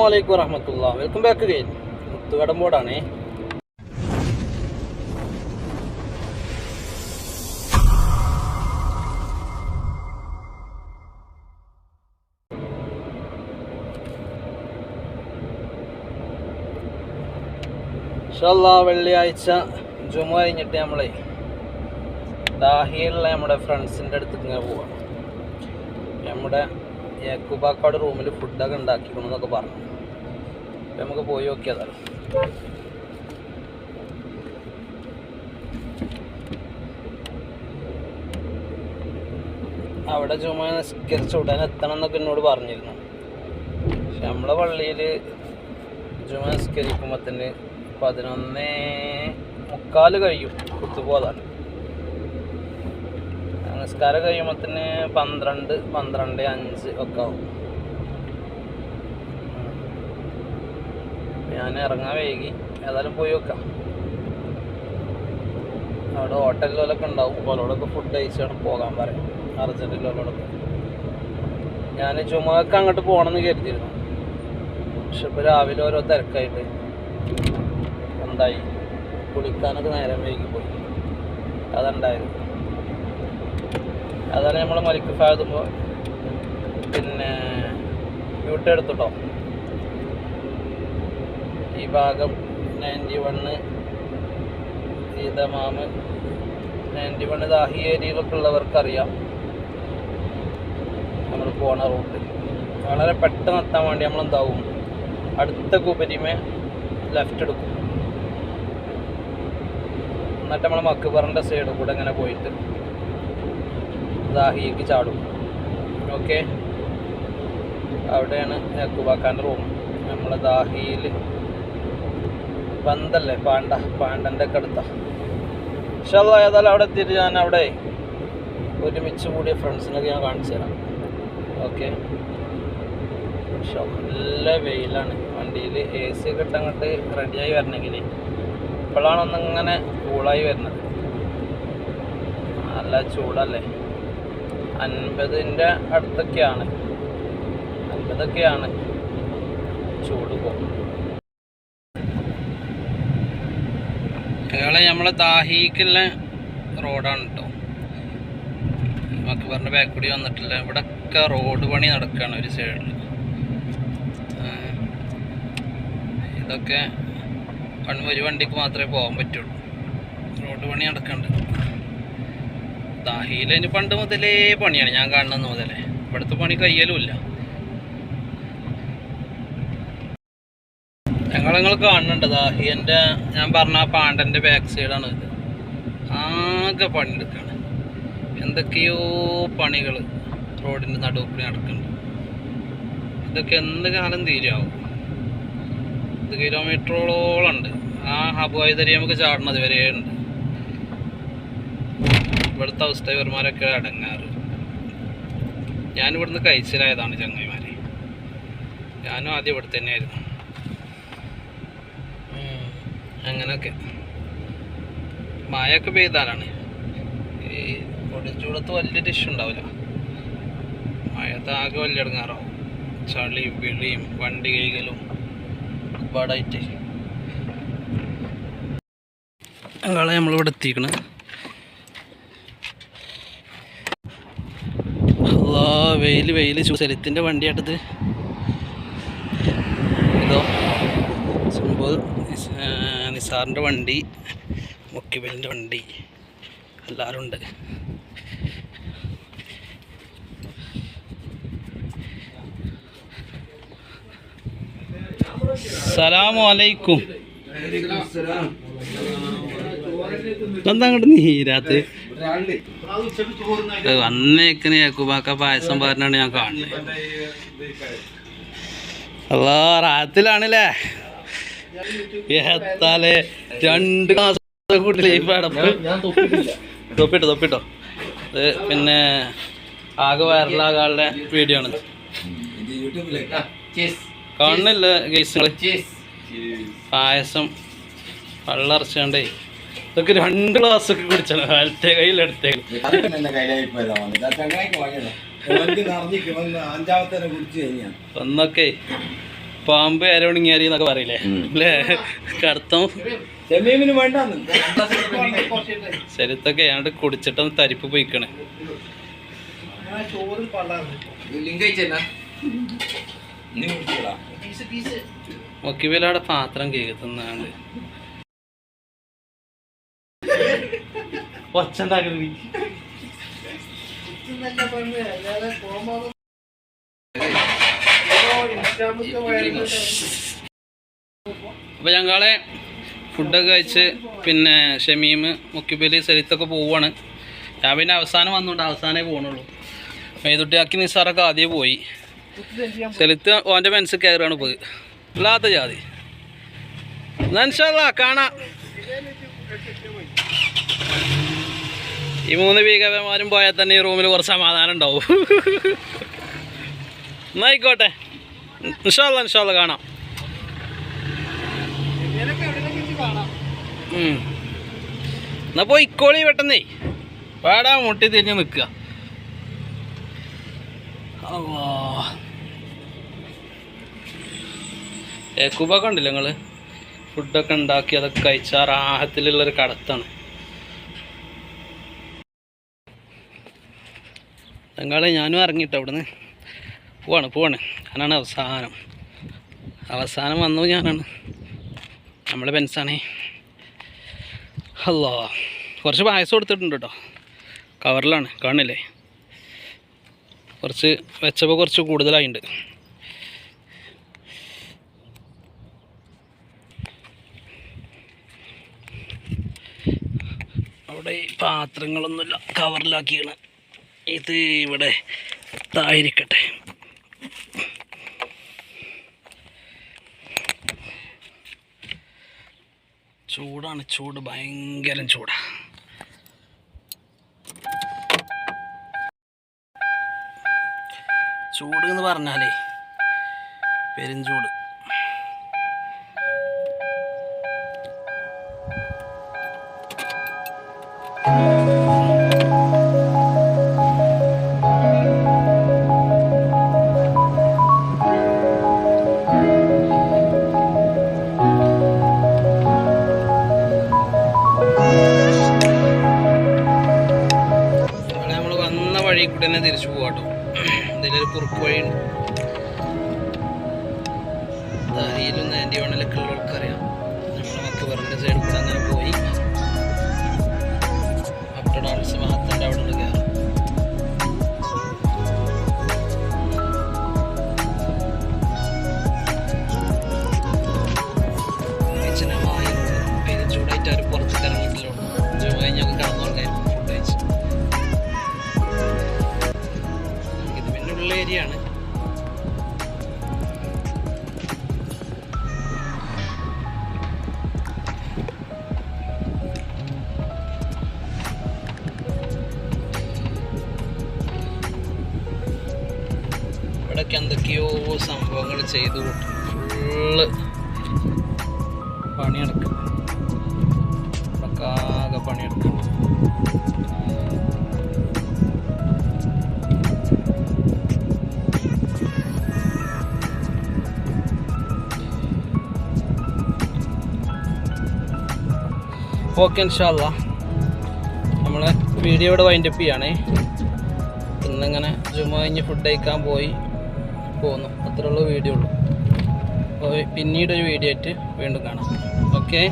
അസ്സാം വലൈക്കും വറഹമത്തുള്ള വെൽക്കം ബാക്ക് ഗെയിൻ മുത്തുകടമ്പോടാണേ ഇൻഷല്ല വെള്ളിയാഴ്ച ജുമ കഴിഞ്ഞിട്ട് നമ്മളെ ദാഹിയിലുള്ള നമ്മുടെ ഫ്രണ്ട്സിന്റെ അടുത്തേക്ക് ഇങ്ങനെ പോവാം നമ്മുടെ ഏക്കുബാക്കാട് റൂമിൽ ഫുഡൊക്കെ ഉണ്ടാക്കിക്കണമെന്നൊക്കെ പറഞ്ഞു. നമുക്ക് പോയി നോക്കിയതാണ് അവിടെ ചുമ നിസ്കരിച്ച് ഉടനെ എത്തണം എന്നൊക്കെ എന്നോട് പറഞ്ഞിരുന്നു. പക്ഷെ നമ്മളെ പള്ളിയിൽ ജുമ നിസ്കരിക്കുമ്പോൾ തന്നെ പതിനൊന്നേ മുക്കാൽ കഴിയും കുത്തുപോകാതാണ് നിസ്കാരം കഴിയുമ്പോൾ തന്നെ പന്ത്രണ്ട് പന്ത്രണ്ട് അഞ്ച് ഒക്കെ ആവും. ഞാൻ ഇറങ്ങാൻ വൈകി. ഏതായാലും പോയി വെക്കാം. അവിടെ ഹോട്ടലിലൊക്കെ ഉണ്ടാവും. ഓലോടൊക്കെ ഫുഡ് കഴിച്ചാണ് പോകാൻ പറയും അർജന്റിലോടൊക്കെ ഞാൻ ചുമക്ക് അങ്ങോട്ട് പോകണമെന്ന് കരുതിയിരുന്നു. പക്ഷെ ഇപ്പോൾ രാവിലെ ഓരോ തിരക്കായിട്ട് എന്തായി? കുളിക്കാനൊക്കെ നേരം വൈകി പോയി. അതുണ്ടായത് അതാണ് നമ്മൾ മലിക്ക് ഫാതുമ്പോൾ പിന്നെ യൂട്ട് എടുത്തിട്ടോ ഈ ഭാഗം നയന്റി വണ്ണ് സീതമാമ്. നയന്റി വണ്ണ് ദാഹി ഏരിയയിലൊക്കെ ഉള്ളവർക്കറിയാം നമ്മൾ പോണ റൂട്ട് വളരെ പെട്ടെന്ന് എത്താൻ വേണ്ടി നമ്മൾ എന്താവും അടുത്ത കുബരിമേ ലെഫ്റ്റ് എടുക്കും. എന്നിട്ട് നമ്മൾ മക്കുബറിന്റെ സൈഡിൽ കൂടെ ഇങ്ങനെ പോയിട്ട് ദാഹിയേക്ക് ചാടും. ഓക്കെ അവിടെയാണ് യാക്കൂബാക്കാന്റെ റൂം നമ്മൾ ദാഹിയിൽ പന്തല്ലേ? പാണ്ട പാണ്ടന്റെ കടുത്ത. പക്ഷെ ഏതായാലും അവിടെ എത്തിയിട്ട് ഞാൻ അവിടെ ഒരുമിച്ച് കൂടിയ ഫ്രണ്ട്സിനൊക്കെ ഞാൻ കാണിച്ചു തരാം. ഓക്കെ? നല്ല വെയിലാണ്. വണ്ടിയിൽ എ സി ഒക്കെ റെഡിയായി വരണമെങ്കിൽ ഇപ്പോഴാണ് ഒന്നിങ്ങനെ കൂളായി വരുന്നത്. നല്ല ചൂടല്ലേ? അൻപതിന്റെ അടുത്തൊക്കെയാണ്. അൻപതൊക്കെയാണ്. ചൂട് പോകും ഇയാളെ നമ്മളെ ദാഹിക്കുള്ള റോഡാണ് കേട്ടോ മക്ബറിന്റെ ബാക്ക് കൂടി വന്നിട്ടില്ല. ഇവിടെയൊക്കെ റോഡ് പണി നടക്കുകയാണ് ഒരു സൈഡിൽ ഇതൊക്കെ ഒരു വണ്ടിക്ക് മാത്രമേ പോകാൻ പറ്റുള്ളൂ. റോഡ് പണി നടക്കുന്നുണ്ട് ദാഹിയിൽ പണ്ട് മുതലേ പണിയാണ്. ഞാൻ കാണുന്നത് മുതലേ. ഇവിടുത്തെ പണി കയ്യലുമില്ല. ഞങ്ങൾ നിങ്ങൾ കാണുന്നുണ്ടതാ എന്റെ ഞാൻ പറഞ്ഞ പാണ്ടന്റെ ബാക്ക് സൈഡാണ് ഇത്. ആകെ പണിയെടുക്കുകയാണ് എന്തൊക്കെയോ പണികൾ റോഡിന്റെ നടുവിൽ നടക്കുന്നുണ്ട്. ഇതൊക്കെ എന്ത് കാലം തീരാവും ഇത് കിലോമീറ്ററോളം ഉണ്ട്. ആ ഹബുവായുധരി നമുക്ക് ചാടണത് വരെ ഉണ്ട്. ഇവിടുത്തെ അവസ്ഥ ഇവർമാരൊക്കെ അടങ്ങാറ്. ഞാനിവിടുന്ന് കഴിച്ചിലായതാണ് ചങ്ങായിമാരെ. ഞാനും ആദ്യം ഇവിടെ തന്നെയായിരുന്നു അങ്ങനൊക്കെ മഴയൊക്കെ പെയ്താലാണ്. ഈ പൊടിച്ചൂടത്ത് വലിയൊരു ഇഷ്യൂ ഉണ്ടാവില്ല. മഴത്ത് ആകെ വലിയ ഇടങ്ങാറാവും. ചളിയും വിളിയും വണ്ടി കൈകലും ഒരുപാടായിട്ട്. ഞങ്ങളെ നമ്മളിവിടെ എത്തിക്കണ്. അല്ലാ വെയിൽ വെയിൽ ശരത്തിന്റെ വണ്ടിയാട്ടത്. ഇതോ സംഭവം നിസാറിന്റെ വണ്ടി മുക്കിബലിന്റെ വണ്ടി എല്ലാവരും ഉണ്ട്. സലാമലൈക്കും എന്താ അങ്ങോട്ട് നീരാത്ത് വന്നേക്കന് യാക്കൂബാക്ക പായസം പറഞ്ഞാണ് ഞാൻ കാണുന്നത്. അല്ലാ റാത്തിലാണല്ലേ? എത്താലേ രണ്ട് മാസം കൂട്ടി ലൈഫ് തൊപ്പിട്ടോ തൊപ്പിട്ടോ. ഇത് പിന്നെ ആകെ വൈറലാകാളുടെ വീഡിയോ ആണ്. കാണുന്നില്ല പായസം വെള്ളറച്ചാണ്ടേ ഇതൊക്കെ രണ്ട് ഗ്ലാസ് ഒക്കെ കുടിച്ചാണ് കാലത്തെ കയ്യിൽ എടുത്തേ. ഒന്നൊക്കെ. പാമ്പ് അരവണിങ്ങാരി എന്നൊക്കെ പറയില്ലേ? അല്ലേ? കടത്തം ശരിത്തൊക്കെ ഏതാണ്ട് കുടിച്ചിട്ടൊന്ന് തരിപ്പ് പോയിക്കണ്. മുക്കിവേലയുടെ പാത്രം കേൾക്കുന്നാണ്ട് ഒച്ചുണ്ടാക്കരുത് അപ്പോൾ ഞങ്ങളെ ഫുഡൊക്കെ കഴിച്ച് പിന്നെ ഷമീം മുക്കിബലി സരിത്തൊക്കെ പോവാണ്. ഞാൻ പിന്നെ അവസാനം വന്നുകൊണ്ട് അവസാനമേ പോകണുള്ളൂ മേതുട്ടിയാക്കി നിസ്സാറൊക്കെ ആദ്യം പോയി. സെലിത്ത് ഓന്റെ മനസ്സിൽ കയറാണ് പോയി ഇല്ലാത്ത ജാതി. മനസ്സിലാ കാണാം. ഈ മൂന്ന് ഭീകരന്മാരും പോയാൽ തന്നെ ഈ റൂമിൽ കുറച്ച് സമാധാനം ഉണ്ടാവും. എന്നാ ആയിക്കോട്ടെ. ഇൻഷാല്ല ഇൻഷാല്ല കാണാം. എന്നാ പോയി ഇക്കോളി പെട്ടെന്നേ. പാടാ മുട്ടി തിരിഞ്ഞ് നിൽക്കുക. ഏക്കുബൊക്കെ ഉണ്ടല്ലോ നിങ്ങൾ ഫുഡൊക്കെ ഉണ്ടാക്കി അതൊക്കെ കഴിച്ചാൽ റാഹത്തിലുള്ളൊരു കടത്താണ്. ഞങ്ങളെ ഞാനും ഇറങ്ങിയിട്ടോ അവിടുന്ന്? പോവാണ് പോവാണ്. ഞാനാണ് അവസാനം. അവസാനം വന്നു ഞാനാണ്. നമ്മളെ ബെൻസാണേ അല്ലോ കുറച്ച് പായസം കൊടുത്തിട്ടുണ്ട് കേട്ടോ കവറിലാണ് കാണില്ലേ കുറച്ച് വെച്ചപ്പോൾ കുറച്ച് കൂടുതലായിട്ടുണ്ട് അവിടെ പാത്രങ്ങളൊന്നുമില്ല. കവറിലാക്കിയാണ്. ഇത് ഇവിടെ തായിരിക്കട്ടെ ചൂടാണ് ചൂട് ഭയങ്കര ചൂടാ. ചൂട് എന്ന് പറഞ്ഞാലേ പെരുംചൂട് ഇവിടെ കുറുക്ക് വഴിയുണ്ട് നാൻഡി വണ്ണലൊക്കെ ഉള്ളവർക്ക് അറിയാം നമ്മുടെ മക്കബറിന്റെ സൈഡിൽ അങ്ങനെ പോയി. അപ്റ്റ ഡാൻസ് അവിടെ നിന്ന് കയറും പുറത്തേക്ക് ഇറങ്ങിയിട്ടില്ല. ജോയി ഞങ്ങൾ കടന്നുകൊണ്ടായിരുന്നു ഇവിടൊക്കെ എന്തൊക്കെയോ സംഭവങ്ങൾ ചെയ്തു. ഫുള്ള് പണിയെടുക്കും. ഇവിടൊക്കെ ആകെ പണിയെടുക്കും. ഓക്കെ ഇൻഷാല്ല നമ്മൾ വീഡിയോ ഇവിടെ വൈൻഡപ്പ് ചെയ്യുകയാണേ ഇന്നിങ്ങനെ ചുമ്മാ കഴിഞ്ഞ് ഫുഡ് കഴിക്കാൻ പോയി. പോന്നു അത്രയുള്ള വീഡിയോ ഉള്ളൂ. പിന്നീടൊരു വീഡിയോ ആയിട്ട് വീണ്ടും കാണാം. ഓക്കെ